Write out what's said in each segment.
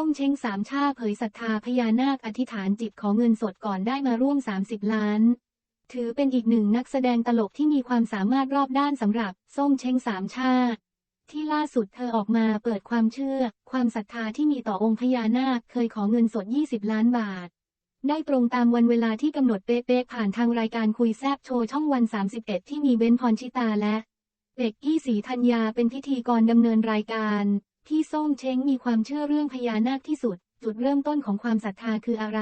ส้มเช้งสามชาเผยศรัทธาพญานาคอธิษฐานจิตขอเงินสดก่อนได้มาร่วม 30 ล้าน ถือเป็นอีกหนึ่งนักแสดงตลกที่มีความสามารถรอบด้านสำหรับ ส้มเช้งสามชา ที่ล่าสุดเธอออกมาเปิดความเชื่อ ความศรัทธาที่มีต่อองค์พญานาคเคยขอเงินสด 20 ล้านบาท ได้ตรงตามวันเวลาที่กำหนดเป๊ะๆผ่านทางรายการคุยแซบโชว์ช่องวัน 31 ที่มีเบนพรชิตาและเด็กกี้สีธัญญาเป็นพิธีกรดำเนินรายการ ที่ส้มเช้งมีความเชื่อเรื่องพญานาคที่สุด จุดเริ่มต้นของความศรัทธาคืออะไร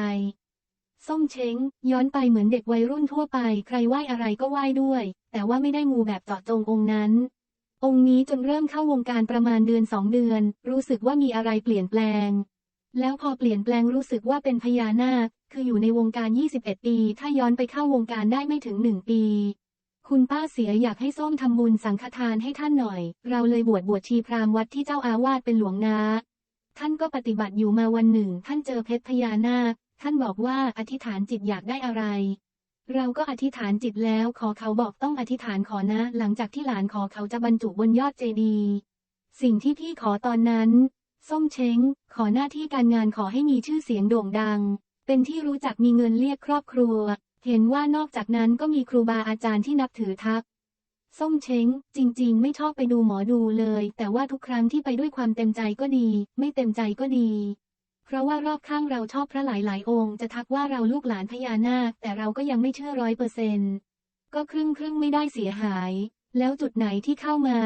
ส้มเช้ง ย้อนไปเหมือนเด็กวัยรุ่นทั่วไป ใครไหว้อะไรก็ไหว้ด้วย แต่ว่าไม่ได้มูแบบเจาะจงองค์นั้น องค์นี้จนเริ่มเข้าวงการประมาณเดือนสองเดือน รู้สึกว่ามีอะไรเปลี่ยนแปลง แล้วพอเปลี่ยนแปลงรู้สึกว่าเป็นพญานาค คืออยู่ในวงการ 21 ปี ถ้าย้อนไปเข้าวงการได้ไม่ถึงหนึ่งปี คุณป้าเสียอยากให้ส้มทำบุญสังฆทานให้ท่านหน่อย เราเลยบวชบวชชีพราหมณ์วัดที่เจ้าอาวาสเป็นหลวงนา ท่านก็ปฏิบัติอยู่มาวันหนึ่ง ท่านเจอเพชรพญานาค ท่านบอกว่าอธิษฐานจิตอยากได้อะไร เราก็อธิษฐานจิตแล้วขอเขาบอกต้องอธิษฐานขอนะ หลังจากที่หลานขอเขาจะบรรจุบนยอดเจดีย์สิ่งที่พี่ขอตอนนั้น ส้มเช้ง ขอหน้าที่การงานขอให้มีชื่อเสียงโด่งดัง เป็นที่รู้จักมีเงินเรียกครอบครัว เห็นว่านอกจากนั้นก็มีครูบาอาจารย์ที่นับถือทักส้มเช้ง จริง ๆ ไม่ชอบไปดูหมอดูเลย แต่ว่าทุกครั้งที่ไปด้วยความเต็มใจก็ดี ไม่เต็มใจก็ดี เพราะว่ารอบข้างเราชอบพระหลายๆองค์จะทักว่าเราลูกหลานพญานาค แต่เราก็ยังไม่เชื่อร้อยเปอร์เซนต์ก็ครึ่งครึ่งไม่ได้เสียหาย แล้วจุดไหนที่เข้ามา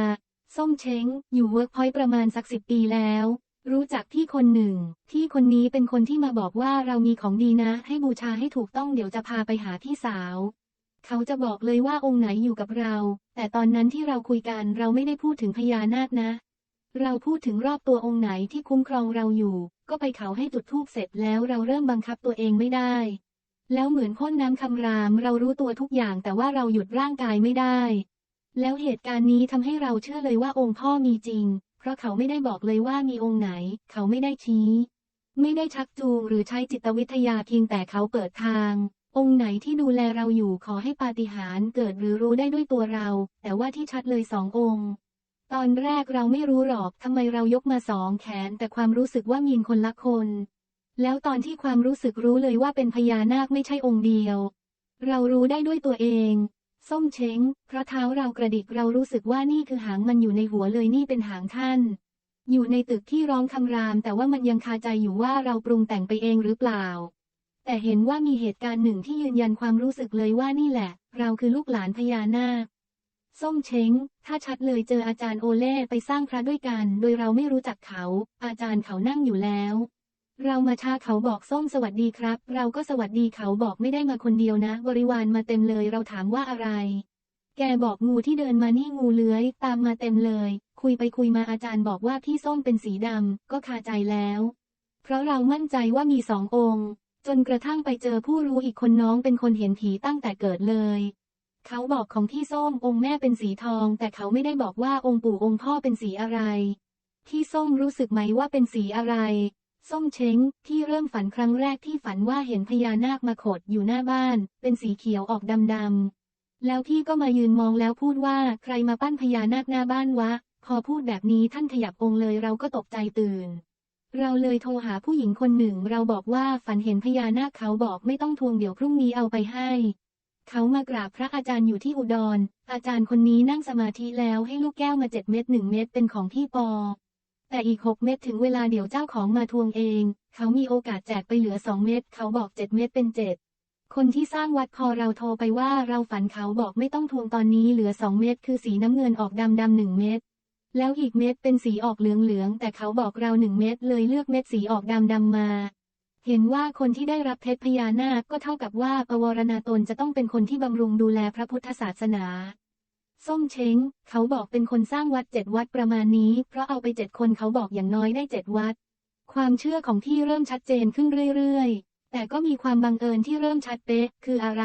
ส้มเช้ง อยู่เวิร์กพอยต์ประมาณสักสิบปีแล้ว รู้จักพี่คนหนึ่งพี่คนนี้เป็นคนที่มาบอกว่าเรามีของดีนะ ให้บูชาให้ถูกต้องเดี๋ยวจะพาไปหาพี่สาว เขาจะบอกเลยว่าองค์ไหนอยู่กับเรา แต่ตอนนั้นที่เราคุยกันเราไม่ได้พูดถึงพญานาคนะ เราพูดถึงรอบตัวองค์ไหนที่คุ้มครองเราอยู่ ก็ไปเขาให้จุดธูปเสร็จแล้วเราเริ่มบังคับตัวเองไม่ได้ แล้วเหมือนพ่นน้ำคำรามเรารู้ตัวทุกอย่างแต่ว่าเราหยุดร่างกายไม่ได้ แล้วเหตุการณ์นี้ทำให้เราเชื่อเลยว่าองค์พ่อมีจริง เพราะเขาไม่ได้บอกเลยว่ามีองค์ไหน เขาไม่ได้ชี้ ไม่ได้ชักจูงหรือใช้จิตวิทยาเพียงแต่เขาเปิดทาง องค์ไหนที่ดูแลเราอยู่ขอให้ปาฏิหาริย์เกิดหรือรู้ได้ด้วยตัวเรา แต่ว่าที่ชัดเลยสององค์ ตอนแรกเราไม่รู้หรอกทำไมเรายกมาสองแขน แต่ความรู้สึกว่ามีนคนละคน แล้วตอนที่ความรู้สึกรู้เลยว่าเป็นพญานาคไม่ใช่องค์เดียว เรารู้ได้ด้วยตัวเอง ส้มเช้ง เพราะเท้าเรากระดิกเรารู้สึกว่านี่คือหางมันอยู่ในหัวเลยนี่เป็นหางท่าน อยู่ในตึกที่ร้องคำราม แต่ว่ามันยังคาใจอยู่ว่าเราปรุงแต่งไปเองหรือเปล่า แต่เห็นว่ามีเหตุการณ์หนึ่งที่ยืนยันความรู้สึกเลยว่านี่แหละ เราคือลูกหลานพญานาค ส้มเช้ง ถ้าชัดเลยเจออาจารย์โอเล่ไปสร้างพระด้วยกัน โดยเราไม่รู้จักเขา อาจารย์เขานั่งอยู่แล้ว เรามาช้าเขาบอกส้มสวัสดีครับ เราก็สวัสดีเขาบอกไม่ได้มาคนเดียวนะ บริวารมาเต็มเลยเราถามว่าอะไร แกบอกงูที่เดินมานี่งูเลื้อย ตามมาเต็มเลย คุยไปคุยมาอาจารย์บอกว่าพี่ส้มเป็นสีดำก็คาใจแล้ว เพราะเรามั่นใจว่ามีสององค์ จนกระทั่งไปเจอผู้รู้อีกคนน้องเป็นคนเห็นผีตั้งแต่เกิดเลย เขาบอกของพี่ส้มองค์แม่เป็นสีทอง แต่เขาไม่ได้บอกว่าองค์ปู่องค์พ่อเป็นสีอะไรพี่ส้มรู้สึกไหมว่าเป็นสีอะไร ส้มเช้ง ที่เริ่มฝันครั้งแรกที่ฝันว่าเห็นพญานาคมาขดอยู่หน้าบ้าน เป็นสีเขียวออกดำๆ แล้วพี่ก็มายืนมองแล้วพูดว่าใครมาปั้นพญานาคหน้าบ้านวะ พอพูดแบบนี้ท่านขยับองค์เลยเราก็ตกใจตื่น เราเลยโทรหาผู้หญิงคนหนึ่ง เราบอกว่าฝันเห็นพญานาคเขาบอกไม่ต้องทวงเดี๋ยวพรุ่งนี้เอาไปให้ เขามากราบพระอาจารย์อยู่ที่อุดร อาจารย์คนนี้นั่งสมาธิแล้วให้ลูกแก้วมาเจ็ดเม็ดหนึ่งเม็ดเป็นของพี่ปอ แต่อีกหกเม็ดถึงเวลาเดี๋ยวเจ้าของมาทวงเอง เขามีโอกาสแจกไปเหลือสองเม็ดเขาบอกเจ็ดเม็ดเป็นเจ็ดคนที่สร้างวัดพอเราโทรไปว่าเราฝันเขาบอกไม่ต้องทวงตอนนี้เหลือสองเม็ดคือสีน้ำเงินออกดำดำหนึ่งเม็ดแล้วอีกเม็ดเป็นสีออกเหลืองเหลืองแต่เขาบอกเราหนึ่งเม็ดเลยเลือกเม็ดสีออกดำดำมา เห็นว่าคนที่ได้รับเพชรพญานาคก็เท่ากับว่าปวารณาตนจะต้องเป็นคนที่บำรุงดูแลพระพุทธศาสนา ส้มเช้ง เขาบอกเป็นคนสร้างวัดเจ็ดวัดประมาณนี้ เพราะเอาไปเจ็ดคนเขาบอกอย่างน้อยได้เจ็ดวัด ความเชื่อของพี่เริ่มชัดเจนขึ้นเรื่อยๆ แต่ก็มีความบังเอิญที่เริ่มชัดเป๊ะ คืออะไร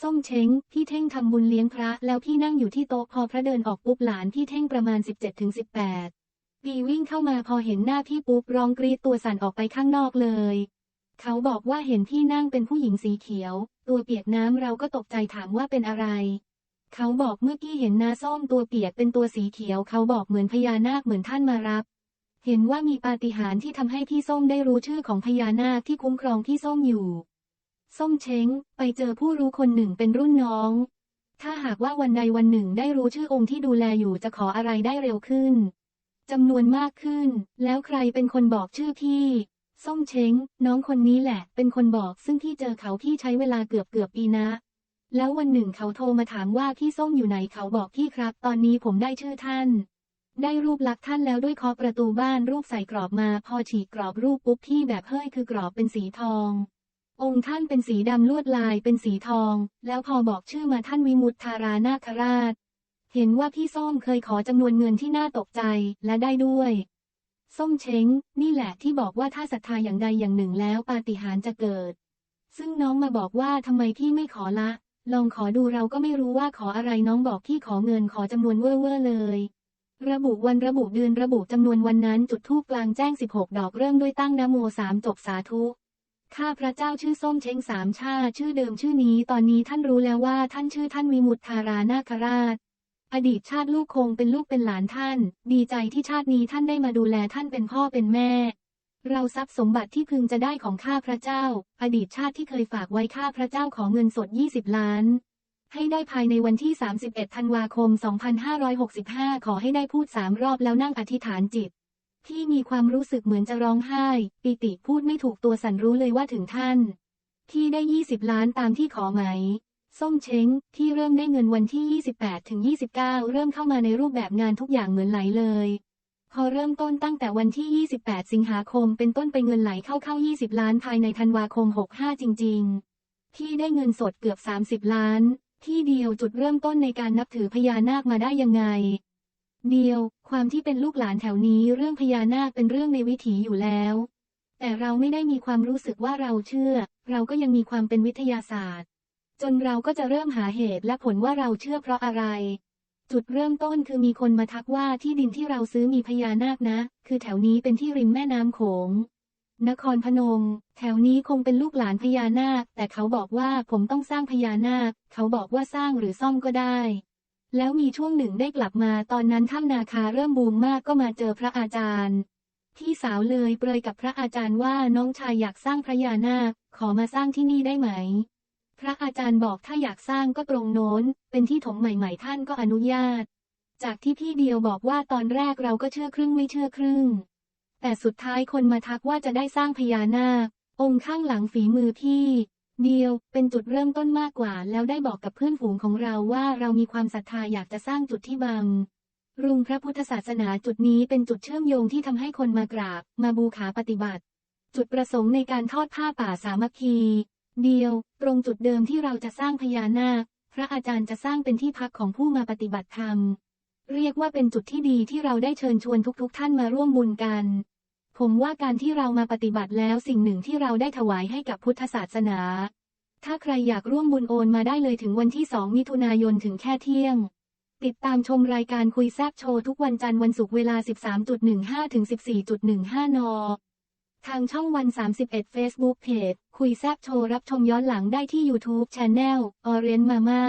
ส้มเช้ง พี่เท่งทำบุญเลี้ยงพระ แล้วพี่นั่งอยู่ที่โต๊ะพอพระเดินออกปุ๊บหลานพี่เท่งประมาณ 17-18 ปีวิ่งเข้ามาพอเห็นหน้าพี่ปุ๊บร้องกรีดตัวสั่นออกไปข้างนอกเลยเขาบอกว่าเห็นพี่นั่งเป็นผู้หญิงสีเขียว ตัวเปียกน้ำเราก็ตกใจถามว่าเป็นอะไร เขาบอกเมื่อกี้เห็นนาส้มตัวเปียกเป็นตัวสีเขียว เขาบอกเหมือนพญานาคเหมือนท่านมารับ เห็นว่ามีปาฏิหาริย์ที่ทำให้พี่ส้มได้รู้ชื่อของพญานาคที่คุ้มครองพี่ส้มอยู่ ส้มเช้ง ไปเจอผู้รู้คนหนึ่งเป็นรุ่นน้อง ถ้าหากว่าวันใดวันหนึ่งได้รู้ชื่อองค์ที่ดูแลอยู่จะขออะไรได้เร็วขึ้นจำนวนมากขึ้น แล้วใครเป็นคนบอกชื่อพี่ ส้มเช้ง น้องคนนี้แหละ เป็นคนบอกซึ่งพี่เจอเขาพี่ใช้เวลาเกือบเกือบปีนะ แล้ววันหนึ่งเขาโทรมาถามว่าพี่ส้มอยู่ไหนเขาบอกพี่ครับ ตอนนี้ผมได้ชื่อท่าน ได้รูปลักษณ์ท่านแล้วด้วยเคาะประตูบ้านรูปใส่กรอบมา พอฉีกกรอบรูปปุ๊บพี่แบบเฮ้ยคือกรอบเป็นสีทอง องค์ท่านเป็นสีดำลวดลายเป็นสีทอง แล้วพอบอกชื่อมาท่านวิมุตทารานาคราช เห็นว่าพี่ส้มเคยขอจำนวนเงินที่น่าตกใจและได้ด้วยส้มเช้ง นี่แหละที่บอกว่าถ้าศรัทธาอย่างใดอย่างหนึ่งแล้วปาฏิหาริย์จะเกิด ซึ่งน้องมาบอกว่าทำไมพี่ไม่ขอละ ลองขอดูเราก็ไม่รู้ว่าขออะไรน้องบอกพี่ขอเงินขอจำนวนเว่อร์เลย ระบุวันระบุเดือนระบุจำนวนวันนั้นจุดทูปกลางแจ้ง 16 ดอกเริ่มด้วยตั้งนโมสามจบสาธุข้าพระเจ้าชื่อส้มเช้งสามชาชื่อเดิมชื่อนี้ตอนนี้ท่านรู้แล้วว่าท่านชื่อท่านวิมุตทารานาคราช อดีตชาติลูกคงเป็นลูกเป็นหลานท่าน ดีใจที่ชาตินี้ท่านได้มาดูแลท่านเป็นพ่อเป็นแม่ เราทรัพย์สมบัติที่พึงจะได้ของข้าพระเจ้า อดีตชาติที่เคยฝากไว้ข้าพระเจ้าของเงินสด 20 ล้าน ให้ได้ภายในวันที่ 31 ธันวาคม 2565 ขอให้ได้พูดสามรอบแล้วนั่งอธิษฐานจิตพี่มีความรู้สึกเหมือนจะร้องไห้ ปิติพูดไม่ถูกตัวสันรู้เลยว่าถึงท่าน ที่ได้ 20 ล้านตามที่ขอไหม ส้มเช้ง ที่เริ่มได้เงินวันที่ 28ถึง29 เริ่มเข้ามาในรูปแบบงานทุกอย่างเหมือนไหลเลย พอเริ่มต้นตั้งแต่วันที่ 28 สิงหาคม เป็นต้นไปเงินไหลเข้าเข้า 20 ล้านภายในธันวาคม 65 จริงๆที่ได้เงินสดเกือบ 30 ล้าน ที่เดียวจุดเริ่มต้นในการนับถือพญานาคมาได้ยังไง เดียว ความที่เป็นลูกหลานแถวนี้เรื่องพญานาคเป็นเรื่องในวิถีอยู่แล้ว แต่เราไม่ได้มีความรู้สึกว่าเราเชื่อ เราก็ยังมีความเป็นวิทยาศาสตร์ จนเราก็จะเริ่มหาเหตุและผลว่าเราเชื่อเพราะอะไร จุดเริ่มต้นคือมีคนมาทักว่าที่ดินที่เราซื้อมีพญานาคนะ คือแถวนี้เป็นที่ริมแม่น้ำโขง นครพนม แถวนี้คงเป็นลูกหลานพญานาค แต่เขาบอกว่าผมต้องสร้างพญานาค เขาบอกว่าสร้างหรือซ่อมก็ได้ แล้วมีช่วงหนึ่งได้กลับมาตอนนั้นถ้ำนาคาเริ่มบูมมากก็มาเจอพระอาจารย์พี่สาวเลยเปรยกับพระอาจารย์ว่าน้องชายอยากสร้างพญานาค ขอมาสร้างที่นี่ได้ไหม พระอาจารย์บอกถ้าอยากสร้างก็ตรงโน้น เป็นที่ถมใหม่ๆท่านก็อนุญาต จากที่พี่เดียวบอกว่าตอนแรกเราก็เชื่อครึ่งไม่เชื่อครึ่ง แต่สุดท้ายคนมาทักว่าจะได้สร้างพญานาค องค์ข้างหลังฝีมือพี่ เดียวเป็นจุดเริ่มต้นมากกว่า แล้วได้บอกกับเพื่อนฝูงของเราว่าเรามีความศรัทธาอยากจะสร้างจุดที่บังรุงพระพุทธศาสนาจุดนี้เป็นจุดเชื่อมโยงที่ทำให้คนมากราบ มาบูขาปฏิบัติ จุดประสงค์ในการทอดผ้าป่าสามัคคี เดียว ตรงจุดเดิมที่เราจะสร้างพญานาค พระอาจารย์จะสร้างเป็นที่พักของผู้มาปฏิบัติธรรม เรียกว่าเป็นจุดที่ดีที่เราได้เชิญชวนทุกๆท่านมาร่วมบุญกัน ผมว่าการที่เรามาปฏิบัติแล้วสิ่งหนึ่งที่เราได้ถวายให้กับพุทธศาสนา ถ้าใครอยากร่วมบุญโอนมาได้เลยถึงวันที่ 2 มิถุนายนถึงแค่เที่ยงติดตามชมรายการคุยแซบโชว์ทุกวันจันทร์วันศุกร์เวลา 13.15 ถึง 14.15 น ทางช่องวัน 31 Facebook Page คุยแซบโชว์รับชมย้อนหลังได้ที่ YouTube Channel Orient Mama